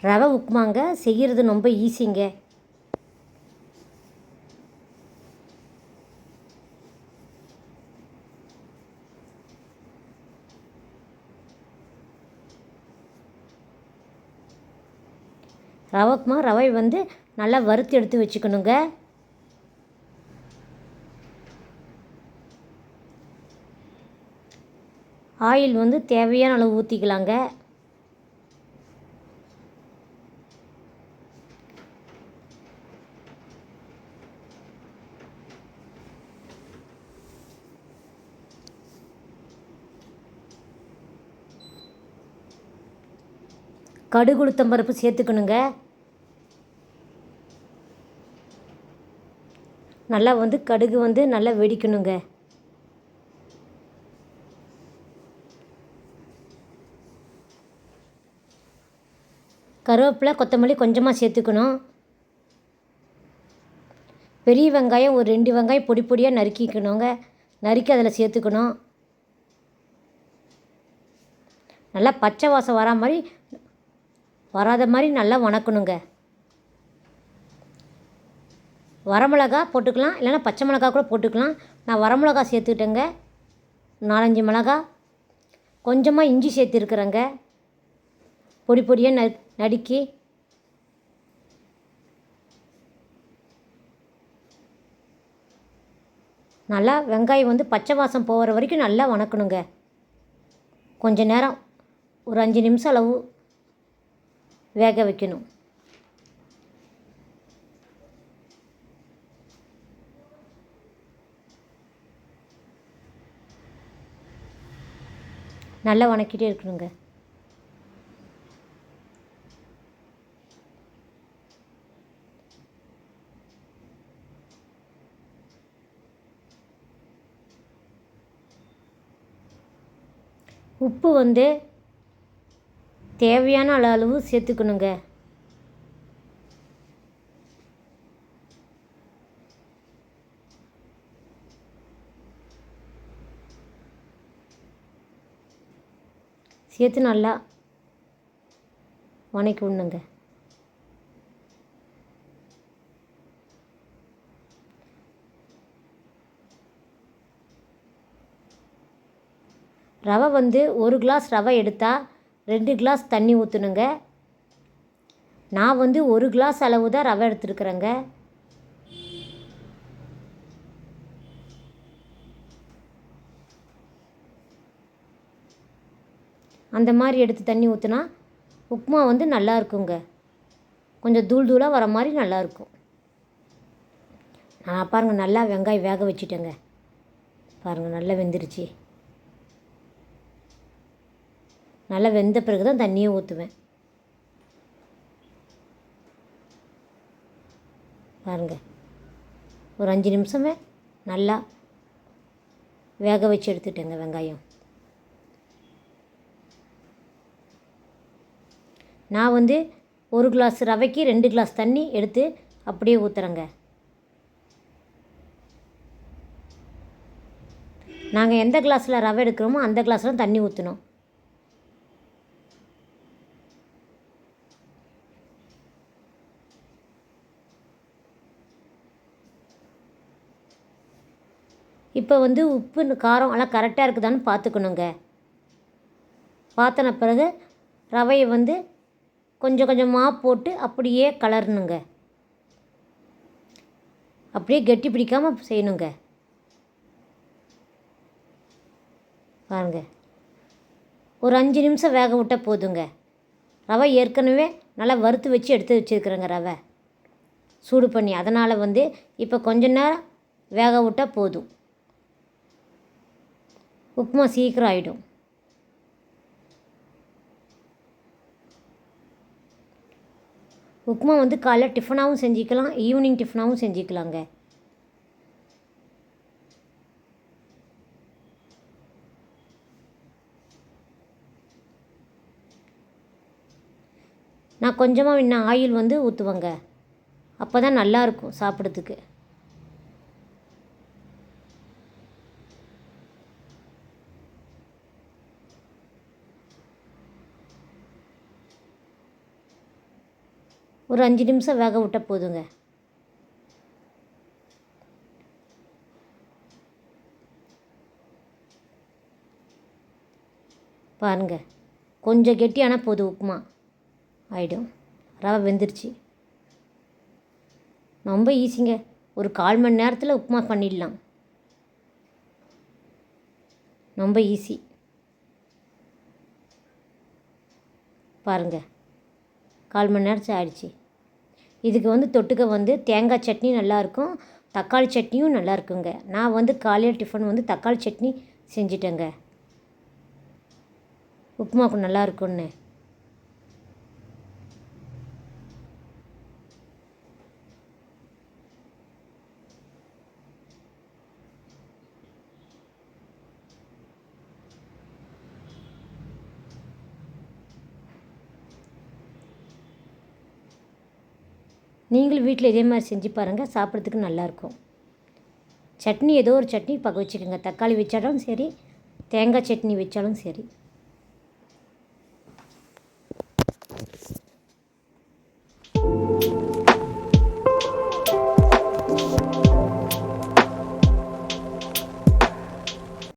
ரவை உப்புமாங்க செய்கிறது ரொம்ப ஈஸிங்க ரவை உப்புமா ரவை வந்து நல்லா வறுத்து எடுத்து வச்சுக்கணுங்க. ஆயில் வந்து தேவையான அளவு ஊற்றிக்கலாங்க கடுகு உளுத்தம் பருப்பு சேர்த்துக்கணுங்க. நல்லா வந்து கடுகு வந்து நல்லா வெடிக்கணுங்க. கருவேப்பிலை கொத்தமல்லி கொஞ்சமாக சேர்த்துக்கணும். பெரிய வெங்காயம் ஒரு ரெண்டு வெங்காயம் பொடி பொடியாக நறுக்கிக்கணுங்க. நறுக்கி அதில் சேர்த்துக்கணும். நல்லா பச்சை வாசம் வரா மாதிரி வராத மாதிரி நல்லா வணக்கணுங்க. வரமிளகா போட்டுக்கலாம் இல்லைன்னா பச்சை மிளகா கூட போட்டுக்கலாம். நான் வரமிளகா சேர்த்துக்கிட்டேங்க. நாலஞ்சு மிளகா. கொஞ்சமாக இஞ்சி சேர்த்துருக்குறேங்க. பொடி பொடியாக ந நடுக்கி நல்லா வெங்காயம் வந்து பச்சை வாசம் போகிற வரைக்கும் நல்லா வணக்கணுங்க. கொஞ்ச நேரம் ஒரு அஞ்சு நிமிஷம் அளவு வேக வைக்கணும். நல்லா வணக்கிட்டே இருக்கணுங்க. உப்பு வந்து தேவையான அளவு சேர்த்துக்கணுங்க. சேர்த்து நல்லா வணக்கி விடணுங்க. ரவை வந்து ஒரு கிளாஸ் ரவை எடுத்தால் ரெண்டு கிளாஸ் தண்ணி ஊற்றணுங்க நான் வந்து ஒரு கிளாஸ் அளவு தான் ரவை எடுத்துருக்குறேங்க. அந்த மாதிரி எடுத்து தண்ணி ஊற்றினா உப்புமா வந்து நல்லா இருக்குங்க. கொஞ்சம் தூள் தூளாக வர மாதிரி நல்லா இருக்கும். நான் பாருங்கள் நல்லா வெங்காயம் வேக வச்சுட்டேங்க. பாருங்கள் நல்லா வெந்துருச்சு. நல்லா வெந்த பிறகு தான் தண்ணியை ஊற்றுவேன் பாருங்கள் ஒரு அஞ்சு நிமிஷமே நல்லா வேக வச்சு எடுத்துட்டேங்க வெங்காயம். நான் வந்து ஒரு கிளாஸ் ரவைக்கு ரெண்டு கிளாஸ் தண்ணி எடுத்து அப்படியே ஊற்றுறேங்க நாங்கள் எந்த கிளாஸில் ரவை எடுக்கிறோமோ அந்த கிளாஸில் தண்ணி ஊற்றணும் இப்போ வந்து உப்பு காரம் எல்லாம் கரெக்டாக இருக்குதான்னு பார்த்துக்கணுங்க பார்த்தன பிறகு ரவையை வந்து கொஞ்சம் கொஞ்சமாக போட்டு அப்படியே கலரணுங்க. அப்படியே கெட்டி பிடிக்காமல் செய்யணுங்க. பாருங்க. ஒரு அஞ்சு நிமிஷம் வேக விட்டால் போதுங்க. ரவை ஏற்கனவே நல்லா வறுத்து வச்சு எடுத்து வச்சுருக்குறேங்க ரவை. சூடு பண்ணி. அதனால் வந்து இப்போ கொஞ்ச நேரம் வேக விட்டால் போதும். உப்புமா சீக்கிரம் ஆகிடும் உப்புமா வந்து காலைல டிஃபனாகவும் செஞ்சுக்கலாம் ஈவினிங் டிஃபனாகவும் செஞ்சுக்கலாங்க. நான் கொஞ்சமாக இன்னும் ஆயில் வந்து ஊற்றுவேங்க அப்போ தான் நல்லாயிருக்கும் சாப்பிட்றதுக்கு. ஒரு அஞ்சு நிமிஷம் வேக விட்டால் போதுங்க. பாருங்க. கொஞ்சம் கெட்டியான போதும் உப்புமா. ஆயிடும். ரவை வெந்துருச்சு. ரொம்ப ஈஸிங்க. ஒரு கால் மணி நேரத்தில் உப்புமா பண்ணிடலாம். ரொம்ப ஈஸி. பாருங்கள் கால் மணி நேரம் ஆயிடுச்சு இதுக்கு வந்து தொட்டுக்க வந்து தேங்காய் சட்னி நல்லாயிருக்கும் தக்காளி சட்னியும் நல்லா இருக்குங்க நான் வந்து காலையில் டிஃபன் வந்து தக்காளி சட்னி செஞ்சிட்டேங்க. உப்புமாவுக்கு நல்லா இருக்கும்னு நீங்களும் வீட்டில் இதே மாதிரி செஞ்சு பாருங்கள் சாப்பிட்றதுக்கு நல்லாயிருக்கும். சட்னி ஏதோ ஒரு சட்னி பக்கம் வச்சுக்கோங்க. தக்காளி வச்சாலும் சரி தேங்காய் சட்னி வச்சாலும் சரி.